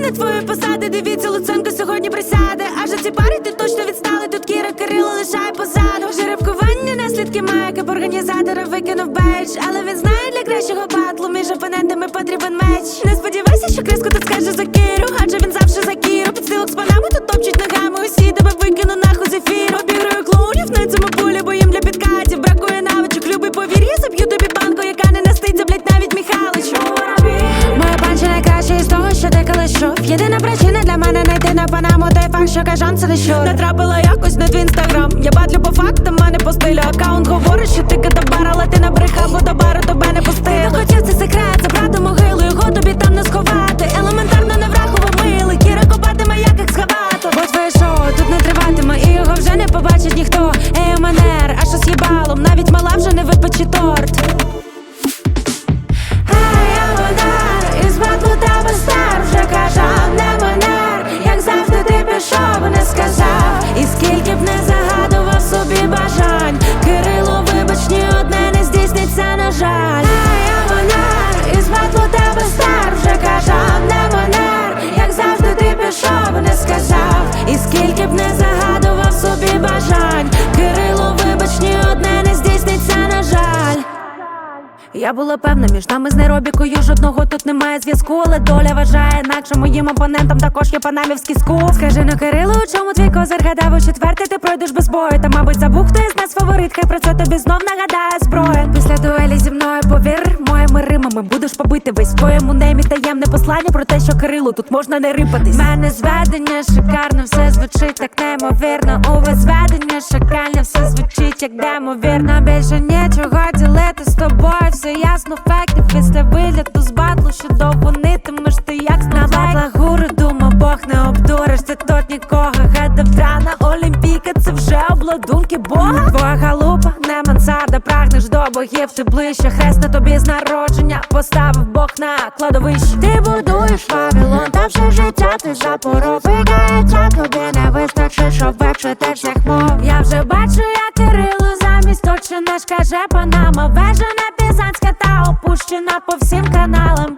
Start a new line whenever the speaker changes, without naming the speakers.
твої посади, дивіться, Луценко сьогодні присяде. Аж за ці пари ти точно відстали. Тут Кіра Кирило лишає позаду. Жеребкування наслідки має, як організатора викинув бейдж. Але він знає для кращого батлу між опонентами потрібен меч. Не сподівайся, що Криско тут скаже за Кіру, адже він завжди за Кіру. Підстилок з панами тут топчуть ногами. Усі тебе викину нахуй Кажан це не що? Натрапила якось на твій інстаграм. Я батлю по фактам, мене не по стилю. Аккаунт говорить, що ти катабар, я була певна, між нами з неробікою жодного тут немає зв'язку, але доля вважає інакше моїм опонентам також є панамівський скул Скажи ну Кирило, у чому твій козир гадав у четвертий ти пройдеш без бою. Та мабуть забув, хто із нас фаворит, хай про це тобі знов нагадає зброя. Після дуелі зі мною повір, моїми римами будеш побити весь в твоєму немі таємне послання про те, що Кирилу тут можна не рипатись. Мене зведення шикарно, все звучить так неймовірно. У вас зведення шакальне, все звучить як демовірно. Більше нічого ділити з тобою, все ясно, факти після виліту з батлу, що довго нитимеш ти як на батла гуру, дума, Бог не обдуриш, ти тут нікого гадаврана Олімпійка, це вже обладунки Бога Твоя галупа, не мансарда, прагнеш до богів, ти ближче, хрест на тобі з народження, поставив Бог на кладовище. Ти будуєш Вавилон, та все життя ти запоровикається, тобі не вистачить, щоб вивчити всіх мов. Я вже бачу, як Кирило замість точно наш каже Панама, вежа не пізанська та опущена по всім каналам.